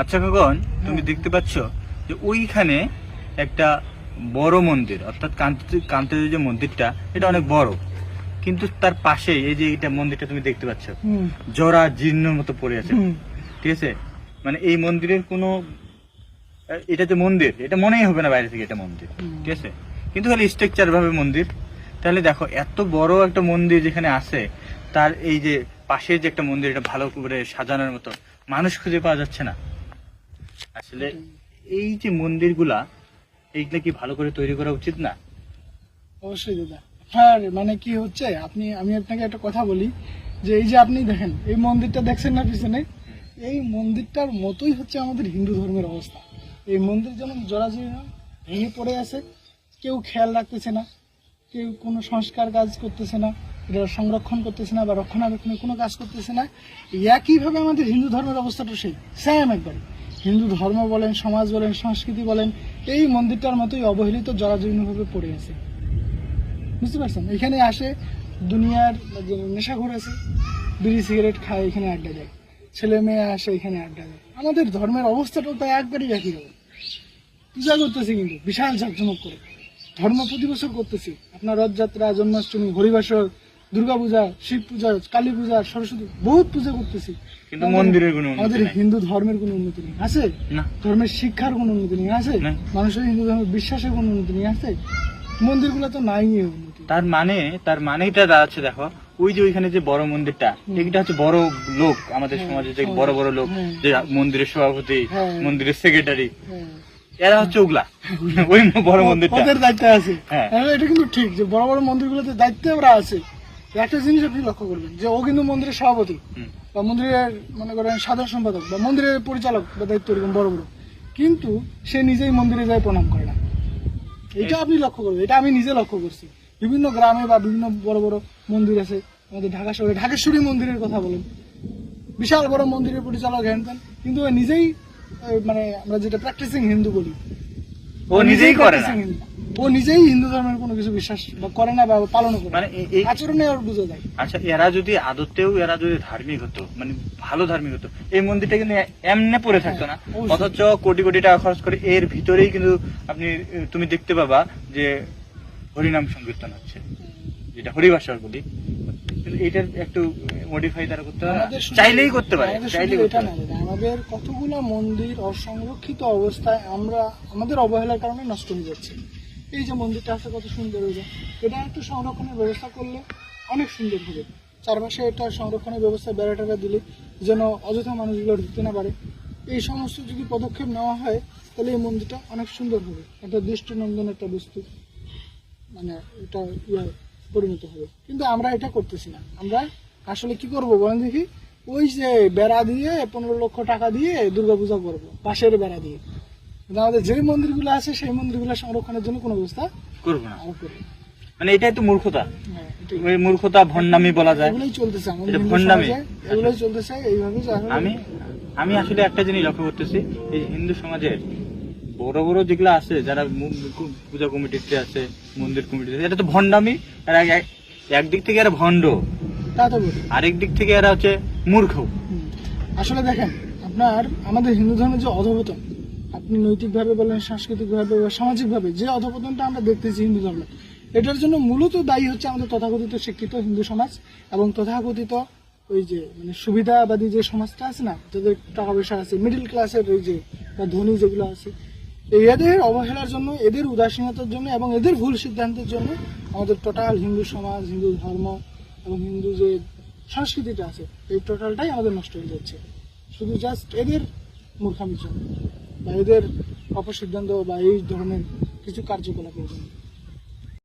আচ্ছা খগন তুমি দেখতে পাচ্ছ যে ওইখানে একটা বড় মন্দির অর্থাৎ কান্তি যে মন্দিরটা এটা অনেক বড়। কিন্তু তার পাশে এই যে এটা মন্দিরটা তুমি দেখতে পাচ্ছ জরা জীর্ণ মতো পড়ে আছে। ঠিক আছে? মানে এই মন্দিরের কোনো এটা যে মন্দির এটা মনেই হবে না বাইরে থেকে এটা মন্দির। ঠিক আছে? কিন্তু খালি স্ট্রাকচার ভাবে মন্দির। তাহলে দেখো এত বড় একটা মন্দির যেখানে আছে তার এই যে পাশে যে একটা মন্দির এটা ভালো করে সাজানোর মতো মানুষ খুঁজে পাওয়া যাচ্ছে না। আসলে এই যে মন্দিরগুলা, এইগুলা কি ভালো করে তৈরি করা উচিত না? অবশ্যই দাদা। আপনার মানে কি হচ্ছে, আপনি, আমি আপনাকে একটা কথা বলি, যে এই যে আপনি দেখেন, এই মন্দিরটা দেখছেন না পিছনে? এই মন্দিরটার মতোই হচ্ছে আমাদের হিন্দু ধর্মের অবস্থা। এই মন্দির যেমন জরাজীর্ণ, ভেঙে পড়ে আছে, কেউ খেয়াল রাখতেছে না, কেউ কোনো সংস্কার কাজ করতেছে না, এটা সংরক্ষণ করতেছে না বা রক্ষণাবেক্ষণের কোনো কাজ করতেছে না। একইভাবে আমাদের হিন্দু ধর্মের অবস্থাটা সেই সেম একবার। হিন্দু ধর্ম বলেন, সমাজ বলেন, সংস্কৃতি বলেন, এই মন্দিরটার মতোই অবহেলিত জরাজীর্ণভাবে পড়ে আছে। বুঝতে পারছেন? এখানে আসে, দুনিয়ার নেশাখোর আছে, বিড়ি, সিগারেট খায়, এখানে আড্ডা দেয়। ছেলে মেয়ে আসে, এখানে আড্ডা দেয়। আমাদের ধর্মের অবস্থাটাও তো একবারই একই রকম। পূজা করতেছি কিন্তু, বিশাল জাঁকজমক করে। ধর্ম প্রতি বছর করতেছি। আপনার রথযাত্রা, জন্মাষ্টমী, হরিবাসর দুর্গাপূজা শিব পূজা কালী পূজা সরস্বতী বহুত পূজা করতেছি। কিন্তু মন্দিরের কোনো আমাদের হিন্দু ধর্মের কোনো উন্নতি নেই আছে? না। ধর্মের শিক্ষার কোনো উন্নতি নেই আছে? মানুষের হিন্দু ধর্মের বিশ্বাসের কোনো উন্নতি নেই আছে? মন্দিরগুলো তো নাই উন্নতি। তার মানে তার মানেটা দাঁড়াচ্ছে দেখো ওই যে ওইখানে যে বড় মন্দিরটা এটা হচ্ছে বড় লোক আমাদের হ্যাঁ, সমাজে যে বড় বড় লোক হ্যাঁ। যে মন্দিরের সভাপতি হ্যাঁ। মন্দিরের সেক্রেটারি। এরা হচ্ছে ওগুলা। ওই বড় মন্দিরটা। ওদের দায়িত্বে আছে। হ্যাঁ। হ্যাঁ, এটা কিন্তু ঠিক যে বড় বড় মন্দিরগুলোতে দায়িত্বে ওরা আছে। একটা জিনিস আপনি লক্ষ্য করবেন যে ও কিন্তু মন্দিরের সভাপতি বা মন্দিরের মনে করেন সাধারণ সম্পাদক বা মন্দিরের পরিচালক বা দায়িত্ব এরকম বড় বড়। কিন্তু সে নিজেই মন্দিরে যায় প্রণাম করে না। এটা আপনি লক্ষ্য করবেন এটা আমি নিজে লক্ষ্য করছি। বিভিন্ন গ্রামে বা বিভিন্ন বড় বড় মন্দির আছে আমাদের ঢাকা শহরে ঢাকেশ্বরী মন্দিরের কথা বলেন। বিশাল বড় মন্দিরের পরিচালক হ্যান। কিন্তু নিজেই মানে আমরা যেটা প্র্যাকটিসিং হিন্দু বলি ও নিজেই করে হিন্দু। ও নিজেই হিন্দু ধর্মের কোনো কিছু বিশ্বাস করে না বা পালন করে মানে এই- আচরণে ওর বোঝা যায়। আচ্ছা এরা যদি আদতেও এরা যদি ধার্মিক হতো মানে ভালো ধার্মিক হতো এই মন্দিরটা কিন্তু এমনে পড়ে থাকতো না। হ্যাঁ, অথচ কোটি কোটি টাকা খরচ করে এর ভিতরেই কিন্তু আপনি তুমি দেখতে পাবা যে হরিনাম সংকীর্তন হচ্ছে। যেটা হরিবাসর বলি। এটার একটু মডিফাই তারা করতে পারে? চাইলেই করতে পারে চাইলেই করতে এটা পারে। না আমাদের কতগুলো মন্দির অসংরক্ষিত অবস্থায় আমরা আমাদের অবহেলার কারণে নষ্ট হয়ে যাচ্ছে। এই যে মন্দিরটা আছে কত সুন্দর যায়। এটা একটু সংরক্ষণের ব্যবস্থা করলে অনেক সুন্দর হবে। চারপাশে এটা সংরক্ষণের ব্যবস্থা বেড়াটারা দিলে যেন অযথা মানুষগুলো ঢুকতে না পারে। এই সমস্ত যদি পদক্ষেপ নেওয়া হয়, তাহলে এই মন্দিরটা অনেক সুন্দর হবে। একটা দৃষ্টিনন্দন একটা বস্তু। মানে এটা ইয়ে পরিণত হবে। কিন্তু আমরা এটা করতেছি না। আমরা আসলে কি করব বলেন দেখি? ওই যে বেড়া দিয়ে পনেরো লক্ষ টাকা দিয়ে দুর্গাপূজা করব, পাশের বেড়া দিয়ে। আমাদের যে মন্দিরগুলো আছে সেই মন্দিরগুলো সংরক্ষণের জন্য কোনো ব্যবস্থা করব না। মানে এটাই তো মূর্খতা। হ্যাঁ, ওই মূর্খতা ভণ্ডামি বলা যায়। এগুলোই চলতেছে এটা ভণ্ডামি। এগুলোই চলতেছে এইভাবে আমি আমি আসলে একটা জিনিস লক্ষ্য করতেছি এই হিন্দু সমাজের বড় বড় যেগুলো আছে যারা পূজা কমিটিতে আছে মন্দির কমিটিতে আছে, এটা তো ভণ্ডামি। আর এক- এক- একদিক থেকে এরা ভণ্ড তো আরেক দিক থেকে এরা হচ্ছে মূর্খ। আসলে দেখেন আপনার আমাদের হিন্দু ধর্মের যে অধপতন আপনি নৈতিকভাবে বলেন, সাংস্কৃতিকভাবে বা সামাজিকভাবে যে অধপতনটা আমরা দেখতেছি হিন্দু ধর্মে, এটার জন্য মূলত দায়ী হচ্ছে আমাদের তথাকথিত শিক্ষিত হিন্দু সমাজ এবং তথাকথিত ওই যে মানে সুবিধাবাদী যে সমাজটা আছে না, যাদের টাকা পয়সা আছে মিডিল ক্লাসের ওই যে বা ধনী যেগুলো আছে, এদের অবহেলার জন্য, এদের উদাসীনতার জন্য এবং এদের ভুল সিদ্ধান্তের জন্য আমাদের টোটাল হিন্দু সমাজ, হিন্দু ধর্ম এবং হিন্দু যে সংস্কৃতিটা আছে, এই টোটালটাই আমাদের নষ্ট হয়ে যাচ্ছে। শুধু জাস্ট এদের মূর্খামির জন্য। বা এদের অপসিদ্ধান্ত বা এই ধরনের কিছু কার্যকলাপের জন্য।